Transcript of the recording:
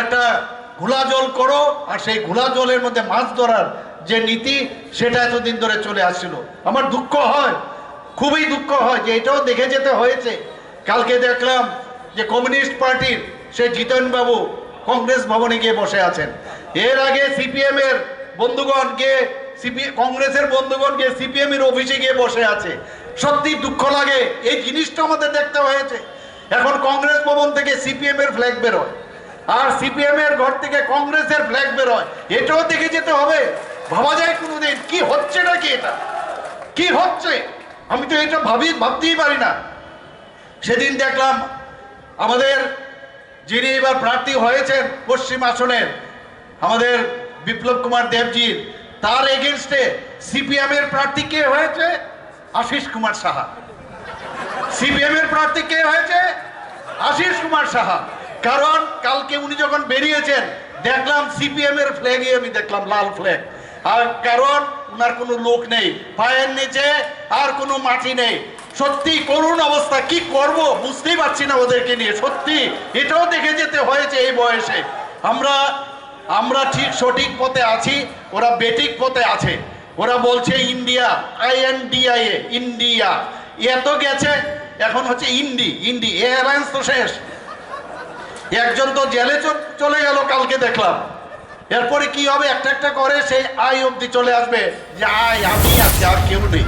একটা ঘোলা জল করো, আর সেই ঘোলা জলের মধ্যে মাছ ধরার যে নীতি, সেটা এতদিন ধরে চলে আসছিল। আমার দুঃখ হয়, খুবই দুঃখ হয় যে এটাও দেখে যেতে হয়েছে। কালকে দেখলাম যে কমিউনিস্ট পার্টির সে জিতেন বাবু কংগ্রেস ভবনে গিয়ে বসে আছেন। এর আগে সিপিএম এর বন্ধুগণ গিয়ে সিপি, কংগ্রেসের বন্ধুগণ গিয়ে সিপিএম এর অফিসে গিয়ে বসে আছে। সত্যি দুঃখ লাগে, এই জিনিসটা আমাদের দেখতে হয়েছে। এখন কংগ্রেস ভবন থেকে সিপিএম এর ফ্ল্যাগ বেরোয়। আর সিপিএম এর ঘর থেকে কংগ্রেসের ফ্ল্যাগ বেরোয়। এটাও দেখে যেতে হবে। ভাবা যায় কোনোদিন, কি হচ্ছে নাকি এটা? কি হচ্ছে? আমি তো এটা ভাবি, ভাবতেই পারি না। সেদিন দেখলাম আমাদের যিনি এবার প্রার্থী হয়েছেন পশ্চিম আসনের, আমাদের বিপ্লব কুমার দেবজির তার এগেনস্টে সিপিএম এর প্রার্থী কে হয়েছে? আশিস কুমার সাহা। সিপিএম এর প্রার্থী কে হয়েছে? আশিস কুমার সাহা। কারণ কালকে উনি যখন বেরিয়েছেন, দেখলাম সিপিএম এর ফ্ল্যাগই আমি দেখলাম, লাল ফ্ল্যাগ আর কারণ উনার কোনো লোক নেই, পায়ের নিচে আর কোনো মাটি নেই। সত্যি করুণ অবস্থা, কি করব বুঝতেই পারছি না ওদেরকে নিয়ে, সত্যি। এটাও দেখে যেতে হয়েছে এই বয়সে। আমরা আমরা ঠিক সঠিক পথে আছি, ওরা বেটিক পথে আছে। ওরা বলছে India, I N D I A, India. এত গেছে এখন হচ্ছে ইন্ডি ইন্ডি, এয়ারলাইন্স তো শেষ। একজন তো জেলে চলে গেল, কালকে দেখলাম। এরপরে কি হবে? একটা একটা করে সেই আয় অবধি চলে আসবে। যে আয় আমি আছি, আর কেউ নেই।